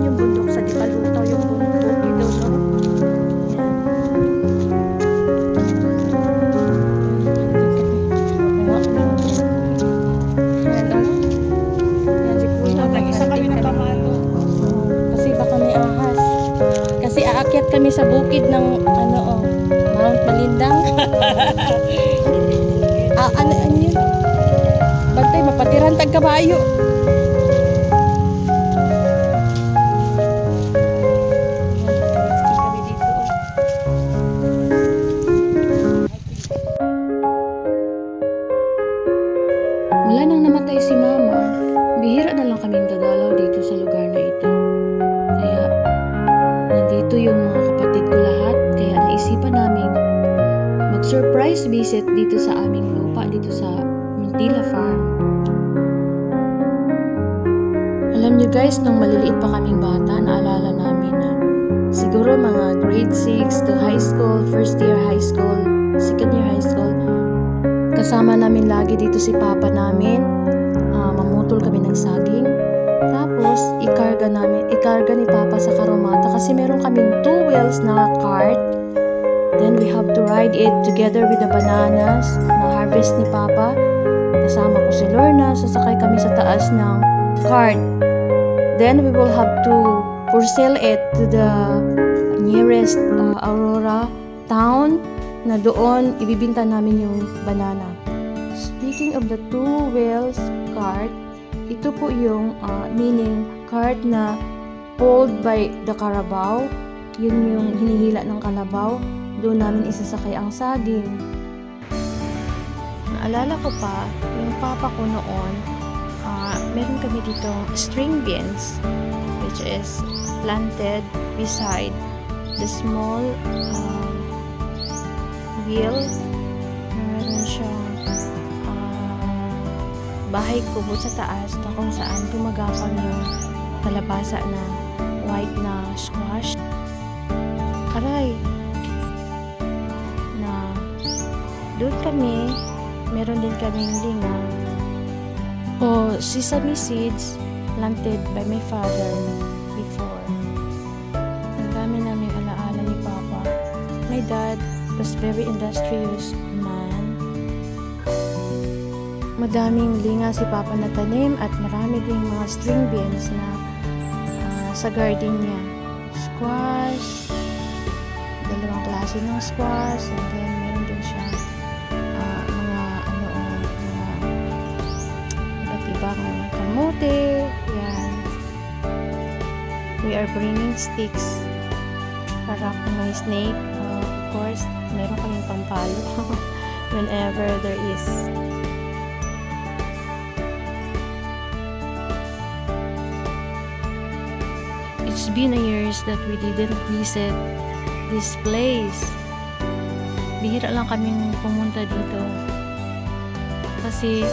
Yan yung bundok sa Dipaluto, yung bundok dito, no? Yan. Yan, ano? Yan, si Kuya. Nag-isa kami. Kasi ahas. Kasi aakyat kami sa bukid ng, ano, oh, Mount Malindang. ah, ano, ano yun? Bantay, mapatiran tagkabayo. kabayo. Kaming dadalaw dito sa lugar na ito. Kaya, nandito yung mga kapatid ko lahat, kaya naisipan namin mag-surprise visit dito sa aming lupa, dito sa Mintila Farm. Alam niyo guys, nung maliliit pa kaming bata, naalala namin na siguro mga grade 6 to high school, first year high school, second year high school, kasama namin lagi dito si papa namin. Ah, mamutol kami ng saging. Tapos, ikarga namin, ikarga ni papa sa karomata kasi meron kaming two wheels na cart. Then we have to ride it together with the bananas na harvest ni papa. Kasama ko si Lorna, sasakay kami sa taas ng cart. Then we will have to pursel it to the nearest uh, Aurora town na doon ibibinta namin yung banana. Speaking of the two wheels cart, ito po yung uh, meaning cart na pulled by the Carabao. Yun yung hinihila ng kalabaw. Doon namin isasakay ang saging. Naalala ko pa, yung papa ko noon, ah, meron kami dito string beans, which is planted beside the small um, wheel meron siyang bahay kubo sa taas na kung saan gumagapang yung kalabasa na white na squash. Aray! Na doon kami, meron din kaming linga o sesame seeds planted by my father before. Ang dami namin alaala ni Papa. My dad was very industrious. Madaming linga si Papa na tanim at marami ding mga string beans na ah, sa garden niya. Squash, dalawang klase ng squash, and then meron din siya ah, mga ano, mga iba't ibang kamote, yan. We are bringing sticks para kung may snake, uh, of course, meron kaming pampalo whenever there is. Been a years that we didn't visit this place. Bihira lang kaming pumunta dito. Kasi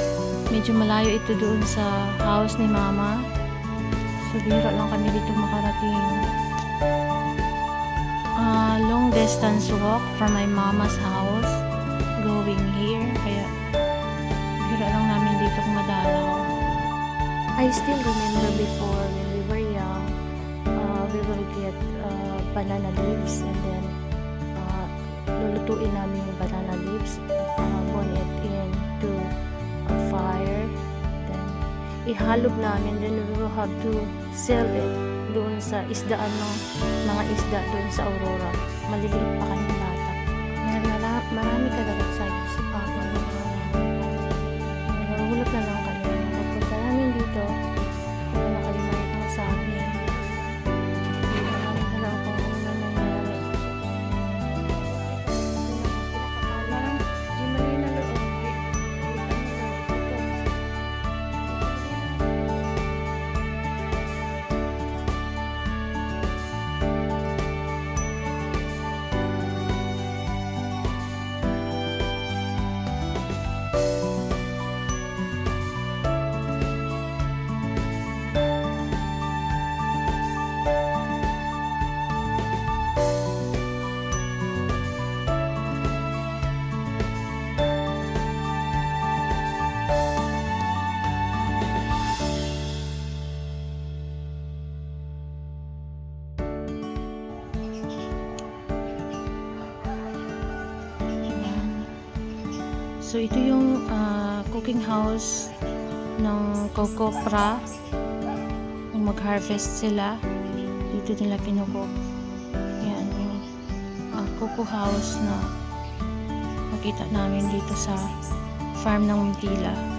medyo malayo ito doon sa house ni mama. So bihira lang kami dito makarating. Ah, long distance walk from my mama's house going here. Kaya bihira lang namin dito madalaw. I still remember before we get uh, banana leaves and then uh, lulutuin namin yung banana leaves, uh, burn it into a fire, then ihalog namin, then we will have to sell it doon sa isdaan ng mga isda doon sa Aurora. Maliliit pa kami bata. Yan, mara- marami talaga So, ito yung ah, cooking house ng Cocopra. Kung mag-harvest sila, dito nila kinukook. Yan, yung Coco House na nakita namin dito sa farm ng Mintila.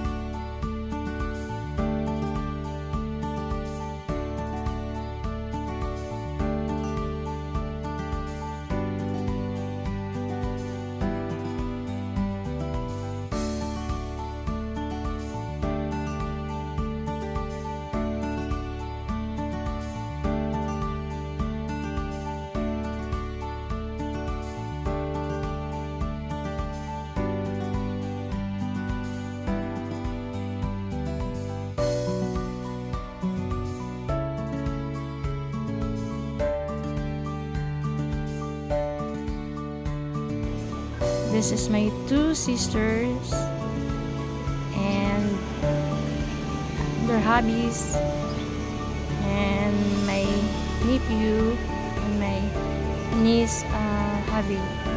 This is my two sisters and their hobbies and my nephew and my niece uh, hobby.